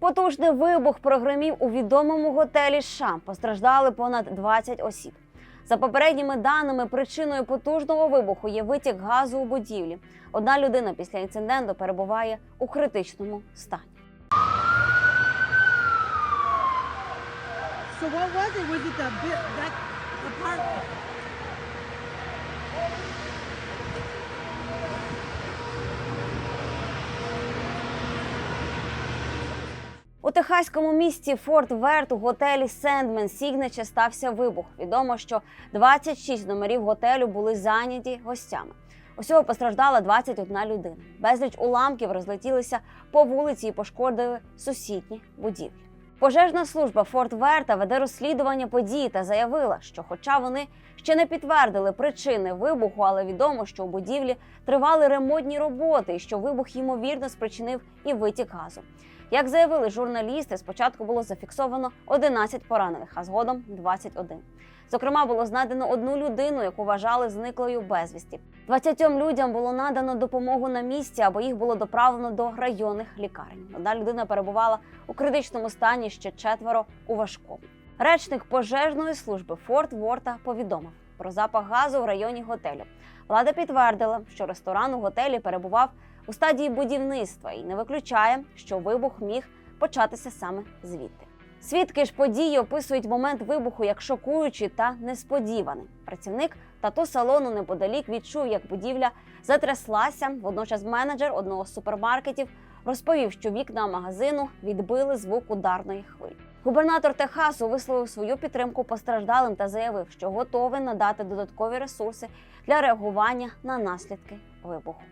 Потужний вибух прогремів у відомому готелі США. Постраждали понад 20 осіб. За попередніми даними, причиною потужного вибуху є витік газу у будівлі. Одна людина після інциденту перебуває у критичному стані. So what was it? Was it the that apartment? У техаському місті Форт Верт у готелі Сендмен Сігнече стався вибух. Відомо, що 26 номерів готелю були зайняті гостями. Усього постраждала 21 людина. Безліч уламків розлетілися по вулиці і пошкодили сусідні будівлі. Пожежна служба Форт Верта веде розслідування події та заявила, що, хоча вони ще не підтвердили причини вибуху, але відомо, що у будівлі тривали ремонтні роботи, і що вибух ймовірно спричинив і витік газу. Як заявили журналісти, спочатку було зафіксовано 11 поранених, а згодом 21. Зокрема, було знайдено одну людину, яку вважали зниклою безвісті. 20 людям було надано допомогу на місці, або їх було доправлено до районних лікарень. Одна людина перебувала у критичному стані, ще четверо у важкому. Речник пожежної служби Форт Ворта повідомив про запах газу в районі готелю. Влада підтвердила, що ресторан у готелі перебував у стадії будівництва і не виключає, що вибух міг початися саме звідти. Свідки ж події описують момент вибуху як шокуючий та несподіваний. Працівник тату салону неподалік відчув, як будівля затряслася. Водночас менеджер одного з супермаркетів розповів, що вікна магазину відбили звук ударної хвилі. Губернатор Техасу висловив свою підтримку постраждалим та заявив, що готовий надати додаткові ресурси для реагування на наслідки вибуху.